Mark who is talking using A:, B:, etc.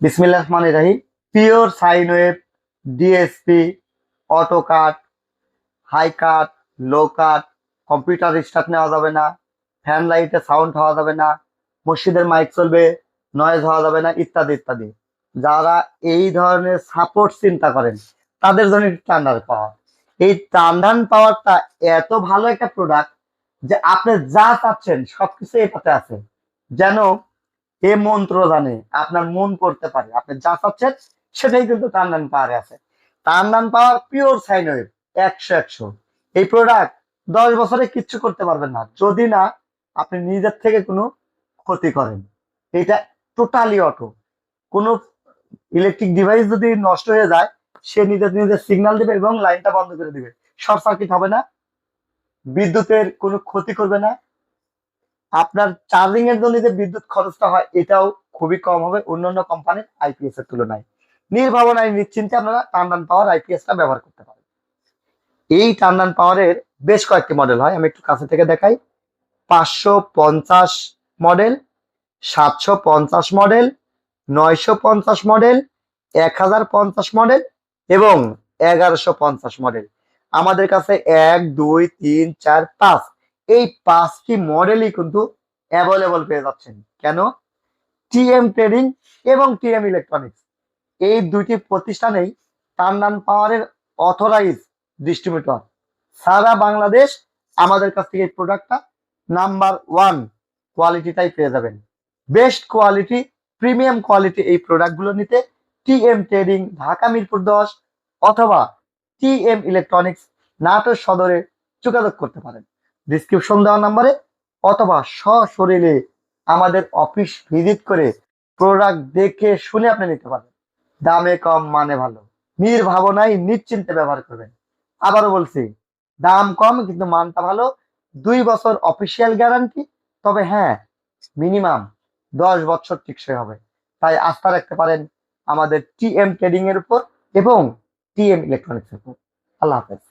A: বিসমিল্লাহ রহমান রাহিম। Pure sine wave DSP, auto cut, high cut, low cut, computer start নেওয়া যাবে না, ফ্যান লাইটে সাউন্ড হওয়া যাবে না, মসজিদের মাইক চলবে নয়েজ হওয়া যাবে না, ইত্যাদি ইত্যাদি। যারা এই ধরনের সাপোর্ট চিন্তা করেন, তাদের জন্য টান্ডার পাওয়ার এই টান্ডান পাওয়ারটা এত ভালো একটা প্রোডাক্ট যে আপনি যা চাচ্ছেন, সবকিছু এটাতে আছে। যেন এ মন্ত্র জানে? আপনার মন করতে পারে। আপনি যা চাচ্ছেন, সেটাই কিন্তু টান্ডান পাওয়ারে আছে। টান্ডান পাওয়ার পিওর সাইন একশো একশো। এই প্রোডাক্ট দশ বছরে কিচ্ছু করতে পারবেন না। যদি না, আপনি নিজের থেকে কোনো ক্ষতি করেন। এটা টোটালি অটো কোনো ইলেকট্রিক ডিভাইস যদি নষ্ট হয়ে যায়, সে নিজের নিজের সিগন্যাল দিবে এবং লাইনটা বন্ধ করে দিবে। শর্ট সার্কিট হবে না। বিদ্যুতের কোনো ক্ষতি করবে না। আপনার চার্জিং এর জন্য যে বিদ্যুৎ খরচটা হয়, এটাও খুবই কম হবে অন্যান্য কোম্পানির আইপিএস এর তুলনায়। নির্ভাবনায় নিশ্চিন্তে আপনারা টান্ডান পাওয়ার আইপিএসটা ব্যবহার করতে পারেন। এই টান্ডান পাওয়ারের বেশ কয়েকটি মডেল হয়, আমি একটু কাছে থেকে দেখাই। পাঁচশো পঞ্চাশ মডেল সাতশো পঞ্চাশ মডেল নয়শো পঞ্চাশ মডেল এক হাজার পঞ্চাশ মডেল এবং এগারোশো পঞ্চাশ মডেল আমাদের কাছে এক, দুই, তিন, চার, পাঁচ এই পাঁচটি মডেলই কিন্তু অ্যাভেলেবল পেয়ে যাচ্ছেন। কেন? টিএম ট্রেডিং এবং টিএম ইলেকট্রনিক্স এই দুইটি প্রতিষ্ঠানেই টান্ডান পাওয়ারের অথরাইজ ডিস্ট্রিবিউটর সারা বাংলাদেশ আমাদের কাছ থেকে এই প্রোডাক্টটা নাম্বার ওয়ান কোয়ালিটিটাই পেয়ে যাবেন। বেস্ট কোয়ালিটি প্রিমিয়াম কোয়ালিটি এই প্রোডাক্টগুলো নিতে টিএম ট্রেডিং ঢাকা মিরপুর দশ অথবা টিএম ইলেকট্রনিক্স নাটোর সদরে যোগাযোগ করতে পারেন। ডিসক্রিপশন দেওয়া নাম্বারে অথবা সশরীরে আমাদের অফিস ভিজিট করে প্রোডাক্ট দেখে শুনে আপনি নিতে পারবেন। দামে কম মানে ভালো। নির্ভাবনায় নিশ্চিন্তে ব্যবহার করবেন। আবারও বলছি, দাম কম কিন্তু মানটা ভালো। দুই বছর অফিসিয়াল গ্যারান্টি তবে হ্যাঁ মিনিমাম দশ বছর টিকসই হবে। তাই আস্থা রাখতে পারেন আমাদের টিএম ট্রেডিং এর উপর এবং টিএম ইলেকট্রনিক্স এর উপর। আল্লাহ হাফেজ।